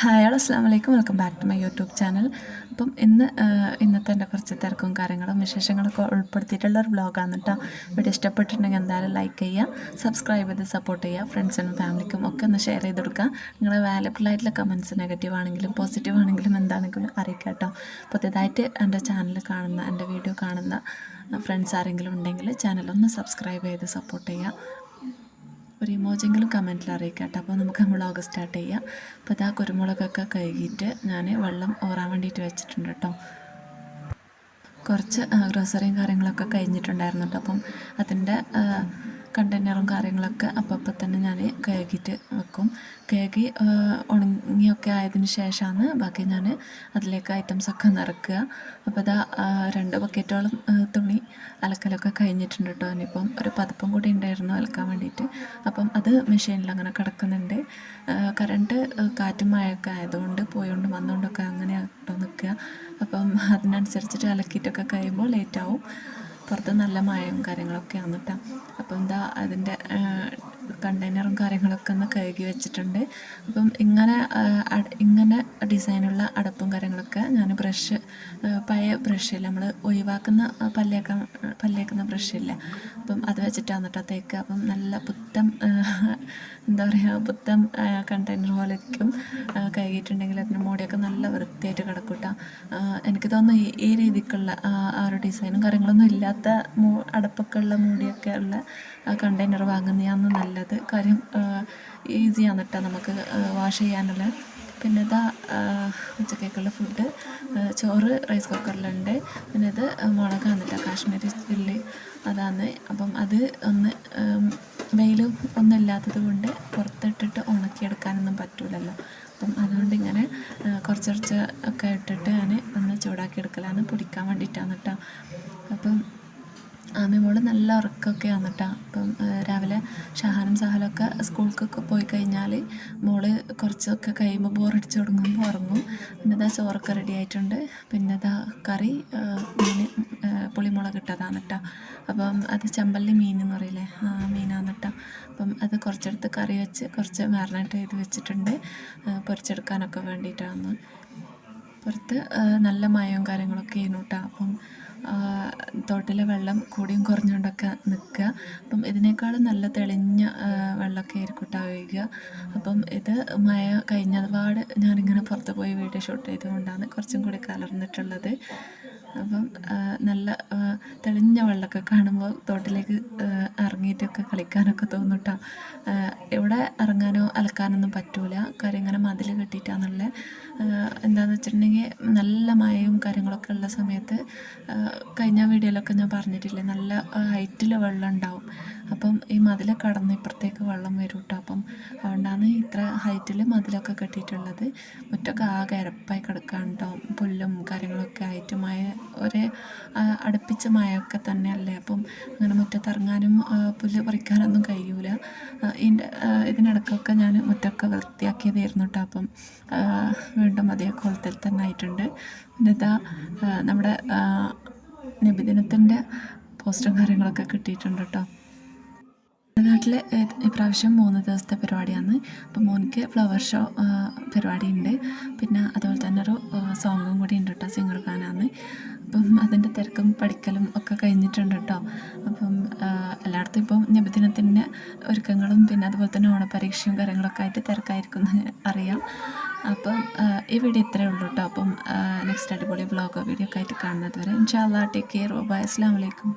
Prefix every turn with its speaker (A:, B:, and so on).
A: Hi hello അസ്സാം വലൈക്കും welcome back to my YouTube channel. അപ്പം ഇന്ന് ഇന്നത്തെ എന്റെ കുറച്ച് തിരക്കും കാര്യങ്ങളും വിശേഷങ്ങളൊക്കെ ഉൾപ്പെടുത്തിയിട്ടുള്ള ഒരു വ്ളോഗാണ് കേട്ടോ. വീഡിയോ ഇഷ്ടപ്പെട്ടിട്ടുണ്ടെങ്കിൽ എന്തായാലും ലൈക്ക് ചെയ്യുക സബ്സ്ക്രൈബ് ചെയ്ത് സപ്പോർട്ട് ചെയ്യുക ഫ്രണ്ട്സിനും ഫാമിലിക്കും ഒക്കെ ഒന്ന് ഷെയർ ചെയ്ത് കൊടുക്കുക. നിങ്ങളെ വാലബിൾ ആയിട്ടുള്ള കമൻസ് നെഗറ്റീവ് ആണെങ്കിലും പോസിറ്റീവ് ആണെങ്കിലും എന്താണെങ്കിലും അറിയിക്കുക കേട്ടോ. പുതിയതായിട്ട് എന്റെ ചാനൽ കാണുന്ന എന്റെ വീഡിയോ കാണുന്ന ഫ്രണ്ട്സ് ആരെങ്കിലും ഉണ്ടെങ്കിൽ ചാനലൊന്ന് സബ്സ്ക്രൈബ് ചെയ്ത് സപ്പോർട്ട് ചെയ്യുക. ഒരു ഇമോജെങ്കിലും കമന്റിൽ അറിയിക്കാം കേട്ടോ അപ്പോൾ നമുക്ക് വ്ളോഗ് സ്റ്റാർട്ട് ചെയ്യാം. അപ്പോൾ ഇതാ കുരുമുളകൊക്കെ കഴുകിയിട്ട് ഞാൻ വെള്ളം ഓറാൻ വേണ്ടിയിട്ട് വെച്ചിട്ടുണ്ട് കേട്ടോ കുറച്ച് ഗ്രോസറിയും കാര്യങ്ങളൊക്കെ കഴിഞ്ഞിട്ടുണ്ടായിരുന്നു കേട്ടോ അപ്പം അതിന്റെ കണ്ടെയ്നറും കാര്യങ്ങളൊക്കെ അപ്പം അപ്പം തന്നെ ഞാൻ കഴുകിയിട്ട് വെക്കും. കഴുകി ഉണങ്ങിയൊക്കെ ആയതിന് ശേഷമാണ് ബാക്കി ഞാൻ അതിലേക്ക് ഐറ്റംസൊക്കെ നിറക്കുക. അപ്പോൾ ഇതാ രണ്ട് ബക്കറ്റോളം തുണി അലക്കലൊക്കെ കഴിഞ്ഞിട്ടുണ്ട് കേട്ടോ ഇനിയിപ്പം ഒരു പതപ്പം കൂടി ഉണ്ടായിരുന്നു അലക്കാൻ വേണ്ടിയിട്ട്. അപ്പം അത് മെഷീനിൽ അങ്ങനെ കിടക്കുന്നുണ്ട്. കറണ്ട് കാറ്റും മഴയൊക്കെ ആയതുകൊണ്ട് പോയോണ്ടും വന്നുകൊണ്ടൊക്കെ അങ്ങനെ കേട്ടോ നിൽക്കുക. അപ്പം അതിനനുസരിച്ചിട്ട് അലക്കിയിട്ടൊക്കെ കഴിയുമ്പോൾ ലേറ്റാവും പുറത്ത് നല്ല മഴയും കാര്യങ്ങളൊക്കെ കേട്ടോ അപ്പം എന്താ അതിന്റെ കണ്ടെയ്നറും കാര്യങ്ങളൊക്കെ ഒന്ന് കഴുകി വെച്ചിട്ടുണ്ട്. അപ്പം ഇങ്ങനെ ഇങ്ങനെ ഡിസൈനുള്ള അടപ്പും കാര്യങ്ങളൊക്കെ ഞാൻ ബ്രഷ് പഴയ ബ്രഷില്ല നമ്മൾ ഒഴിവാക്കുന്ന പല്ലേക്കാൻ പല്ലേക്കുന്ന ബ്രഷില്ല അപ്പം അത് വെച്ചിട്ടാണ് കേട്ടോ തേക്കുക അപ്പം നല്ല പുത്തം എന്താ പറയുക പുത്തം കണ്ടെയ്നർ പോലെ ഇരിക്കും. ആ, കഴുകിയിട്ടുണ്ടെങ്കിൽ അതിന്റെ മോടിയൊക്കെ നല്ല വൃത്തിയായിട്ട് കിടക്കൂട്ട. കേട്ടോ എനിക്ക് തോന്നുന്നു ഈ രീതിക്കുള്ള ആ ഒരു ഡിസൈനും കാര്യങ്ങളൊന്നും ഇല്ലാത്ത മൂ അടപ്പൊക്കെ ഉള്ള മൂടിയൊക്കെ ഉള്ള കണ്ടെയ്നർ വാങ്ങുന്നതാണ് നല്ലത്. കാര്യം ഈസിയാണ് കേട്ടോ നമുക്ക് വാഷ് ചെയ്യാനുള്ള. പിന്നെ ഇതാ ഉച്ചക്കേക്കുള്ള ഫുഡ് ചോറ് റൈസ് കുക്കറിലുണ്ട് പിന്നെ ഇത് മുളകാണ് കേട്ടോ കാശ്മീരി ചില്ലി അതാണ് അപ്പം അത് ഒന്ന് വെയിലും ഒന്നും ഇല്ലാത്തത് കൊണ്ട് പുറത്തിട്ടിട്ട് ഉണക്കിയെടുക്കാനൊന്നും പറ്റൂലല്ലോ. അപ്പം അതുകൊണ്ട് ഇങ്ങനെ കുറച്ച് കുറച്ച് ഒക്കെ ഇട്ടിട്ട് ഞാൻ ഒന്ന് ചൂടാക്കി എടുക്കലാണ് പൊടിക്കാൻ വേണ്ടിയിട്ടാണ് കേട്ടോ അപ്പം ആമിമോൾ നല്ല ഉറക്കമൊക്കെ വന്നിട്ടാണ് അപ്പം രാവിലെ ഷഹാനും സഹലൊക്കെ സ്കൂൾക്കൊക്കെ പോയി കഴിഞ്ഞാൽ മോൾ കുറച്ചൊക്കെ കഴിയുമ്പോൾ ബോറടിച്ച് തുടങ്ങുമ്പോൾ ഉറങ്ങും. പിന്നെ ചോറൊക്കെ റെഡി ആയിട്ടുണ്ട്. പിന്നെ കറി മീൻ പുളിമുളക് ഇട്ടതാണ് കേട്ടോ അപ്പം അത് ചെമ്പല്ലി മീൻ എന്ന് പറയില്ലേ മീനാണ് കേട്ടോ അപ്പം അത് കുറച്ചെടുത്ത് കറി വെച്ച് കുറച്ച് മാറിനേറ്റ് ചെയ്ത് വെച്ചിട്ടുണ്ട്. പൊരിച്ചെടുക്കാനൊക്കെ വേണ്ടിയിട്ടാണ്. പുറത്ത് നല്ല മയവും കാര്യങ്ങളൊക്കെ ആയിരുന്നു കേട്ടോ അപ്പം തോട്ടിലെ വെള്ളം കൂടിയും കുറഞ്ഞുകൊണ്ടൊക്കെ നിൽക്കുക. അപ്പം ഇതിനേക്കാളും നല്ല തെളിഞ്ഞ വെള്ളമൊക്കെ ആയിരിക്കും ഒഴുകുക. അപ്പം ഇത് മഴ കഴിഞ്ഞപാട് ഞാനിങ്ങനെ പുറത്ത് പോയി വീഡിയോ ഷൂട്ട് ചെയ്തുകൊണ്ടാണ് കുറച്ചും കൂടി കലർന്നിട്ടുള്ളത്. അപ്പം നല്ല തെളിഞ്ഞ വെള്ളമൊക്കെ കാണുമ്പോൾ തോട്ടിലേക്ക് ഇറങ്ങിയിട്ടൊക്കെ കളിക്കാനൊക്കെ തോന്നും കേട്ടോ എവിടെ ഇറങ്ങാനോ അലക്കാനൊന്നും പറ്റൂല. കാര്യം ഇങ്ങനെ മതിൽ കെട്ടിയിട്ടാണുള്ളത് എന്താണെന്ന് വെച്ചിട്ടുണ്ടെങ്കിൽ നല്ല മഴയും കാര്യങ്ങളൊക്കെ ഉള്ള സമയത്ത് കഴിഞ്ഞ വീഡിയോയിലൊക്കെ ഞാൻ പറഞ്ഞിട്ടില്ലേ നല്ല ഹൈറ്റിൽ വെള്ളം ഉണ്ടാവും. അപ്പം ഈ മതിൽ കടന്ന് ഇപ്പുറത്തേക്ക് വെള്ളം വരും കേട്ടോ അപ്പം അതുകൊണ്ടാണ് ഇത്ര ഹൈറ്റിൽ മതിലൊക്കെ കെട്ടിയിട്ടുള്ളത്. മുറ്റൊക്കെ ആകെ ഇരപ്പായി കിടക്കുകയാണ് കേട്ടോ പുല്ലും കാര്യങ്ങളൊക്കെ ആയിട്ട് മഴ ഒരേ അടുപ്പിച്ച മഴയൊക്കെ തന്നെയല്ലേ? അപ്പം അങ്ങനെ മുറ്റത്തിറങ്ങാനും പുല്ല് പറിക്കാനൊന്നും കഴിയൂല. ഇതിന്റെ ഇതിനിടയ്ക്കൊക്കെ ഞാൻ മുറ്റമൊക്കെ വൃത്തിയാക്കിയതായിരുന്നു കേട്ടോ. അപ്പം വീണ്ടും അതേ കോലത്തിൽ തന്നെ ആയിട്ടുണ്ട്. പിന്നെ ഇതാ നമ്മുടെ നബിദിനത്തിന്റെ പോസ്റ്റും കാര്യങ്ങളൊക്കെ കിട്ടിയിട്ടുണ്ട് കേട്ടോ. നാട്ടിൽ ഇപ്രാവശ്യം മൂന്ന് ദിവസത്തെ പരിപാടിയാണ്. അപ്പോൾ മോനിക്ക് ഫ്ലവർ ഷോ പരിപാടി ഉണ്ട് പിന്നെ അതുപോലെ തന്നെ ഒരു സോങ്ങും കൂടി ഉണ്ട് കേട്ടോ സിംഗർ ഗാനാണ് അപ്പം അതിന്റെ തിരക്കും പഠിക്കലും ഒക്കെ കഴിഞ്ഞിട്ടുണ്ട് കേട്ടോ അപ്പം എല്ലായിടത്തും ഇപ്പം നബിദിനത്തിന്റെ ഒരുക്കങ്ങളും പിന്നെ അതുപോലെ തന്നെ ഓണപരീക്ഷയും കാര്യങ്ങളൊക്കെ ആയിട്ട് തിരക്കായിരിക്കും എന്ന് അറിയാം. അപ്പം ഈ വീഡിയോ ഇത്രയേ ഉള്ളൂ കേട്ടോ അപ്പം നെക്സ്റ്റ് അടിപൊളി വ്ളോഗോ വീഡിയോ ഒക്കെ ആയിട്ട് കാണുന്നത് വരെ. ഇൻഷാല്ലാ ടേക്ക് കെയർ ബൈ. അസ്സാം വലൈക്കും